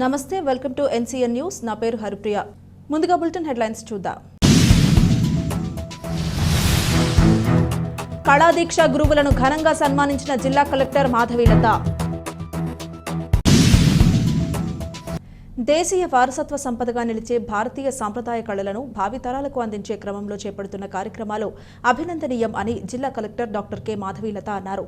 నమస్తే welcome to NCN news. నా పేరు హరిప్రియ. ముందుగా బులెటిన్ హెడ్లైన్స్ చూద్దాం. కళాదీక్ష గురువులను ఘనంగా సన్మానించిన జిల్లా కలెక్టర్ మాధవీలత. దేశీయ వారసత్వ సంపదగా నిలిచే భారతీయ సాంప్రదాయ కళలను భావితరాలకు అందించే క్రమంలో చేపడుతున్న కార్యక్రమాలు అభినందనీయం అని జిల్లా కలెక్టర్ డాక్టర్ కె మాధవీలత అన్నారు.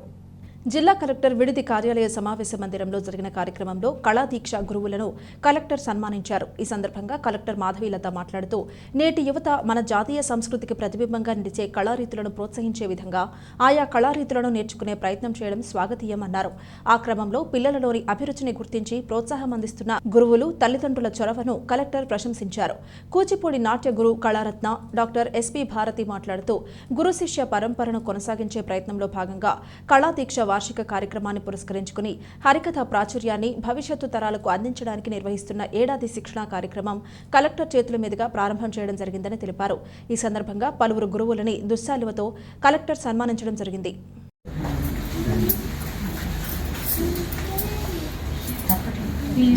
జిల్లా కలెక్టర్ విడిది కార్యాలయ సమావేశ మందిరంలో జరిగిన కార్యక్రమంలో కళాదీక్ష గురువులను కలెక్టర్ సన్మానించారు. ఈ సందర్భంగా కలెక్టర్ మాధవీలత మాట్లాడుతూ నేటి యువత మన జాతీయ సంస్కృతికి ప్రతిబింబంగా నిలిచే కళారీతులను ప్రోత్సహించే విధంగా ఆయా కళారీతులను నేర్చుకునే ప్రయత్నం చేయడం స్వాగతీయమన్నారు. ఆ క్రమంలో పిల్లలలోని అభిరుచిని గుర్తించి ప్రోత్సాహం అందిస్తున్న గురువులు తల్లిదండ్రుల చొరవను కలెక్టర్ ప్రశంసించారు. కూచిపూడి నాట్య గురు కళారత్న డాక్టర్ ఎస్పి భారతి మాట్లాడుతూ గురు శిష్య పరంపరను కొనసాగించే ప్రయత్నంలో భాగంగా కళాదీక్ష వార్షిక కార్యక్రమాన్ని పురస్కరించుకుని హరికథ ప్రాచుర్యాన్ని భవిష్యత్తు తరాలకు అందించడానికి నిర్వహిస్తున్న ఏడాది శిక్షణా కార్యక్రమం కలెక్టర్ చేతుల మీదుగా ప్రారంభం చేయడం జరిగిందని తెలిపారు. ఈ సందర్భంగా పలువురు గురువులని దుశ్శాలువతో కలెక్టర్ సన్మానించడం జరిగింది.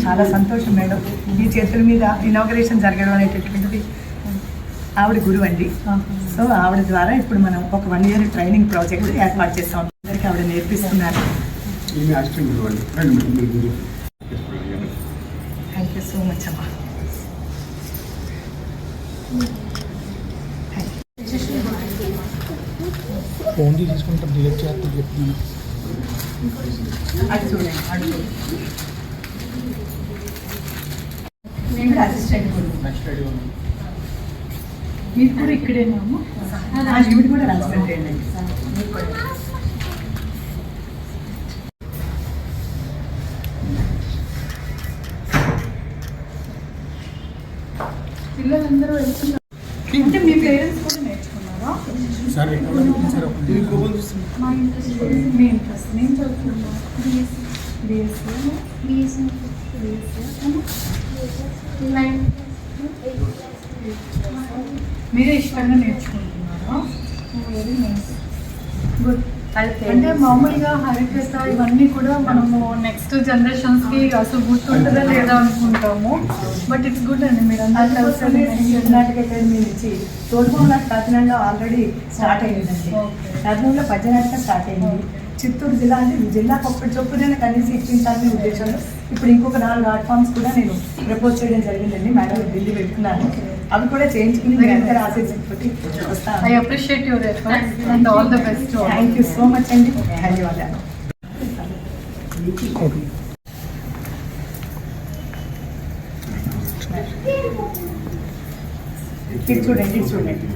చాలా సంతోషం మేడం. మీ చేతుల మీద ఇనాగరేషన్ జరగడం అనేటటువంటిది ఆవిడ గురువు అండి సో ఆవిడ ద్వారా ఇప్పుడు మనం ఒక వన్ ఇయర్ ట్రైనింగ్ ప్రాజెక్ట్ ఏర్పాటు చేస్తాం. అందరికీ ఆవిడ నేర్పిస్తున్నారు. థ్యాంక్ యూ సో మచ్ అమ్మా. ఫోన్ తీసుకుంటాం డిలీట్ చేస్తాం చెప్తున్నాను. నేను కూడా అసిస్టెంట్ మీరు కూడా ఇక్కడేనా ఈవిడ కూడా అసిస్టెంట్ పిల్లలందరూ వెళ్తున్నారు. అంటే మీ పేరెంట్స్ కూడా నేర్చుకున్నారా? మా ఇంట్రెస్ట్ మీ ఇంట్రెస్ట్ నేను చదువుతున్నా బిఎస్సీ. మీరే ఇష్టంగా నేర్చుకుంటున్నారా? Very nice good. అంటే మామూలుగా హరికథ ఇవన్నీ కూడా మనము నెక్స్ట్ జనరేషన్స్కి అసలు గుర్తుంటుందా లేదా అనుకుంటాము. బట్ ఇట్స్ గుడ్ అండి మీరు అందరూ కర్ణాటక అకాడమీ నుంచి తోడుబొమ్మల కాకినాడలో ఆల్రెడీ స్టార్ట్ అయ్యిందండి. కర్నూలులో పద్యనాటకం స్టార్ట్ అయింది. చిత్తూరు జిల్లా అంటే జిల్లాకు ఒక్కటి చొప్పున కనీసం ఇప్పించాలనే ఉద్దేశంలో ఇప్పుడు ఇంకొక నాలుగు ఆర్ట్ ఫామ్స్ కూడా నేను ప్రపోజ్ చేయడం జరిగిందండి. మేడం ఢిల్లీ వెళ్తున్నాను అవి కూడా చేయించుకుని మీరు అందరూ ఆశీస్సుతోటి I appreciate your efforts and all the best thank you so much అండి. ధన్యవాదాలు. ఇది చూడండి చూడండి.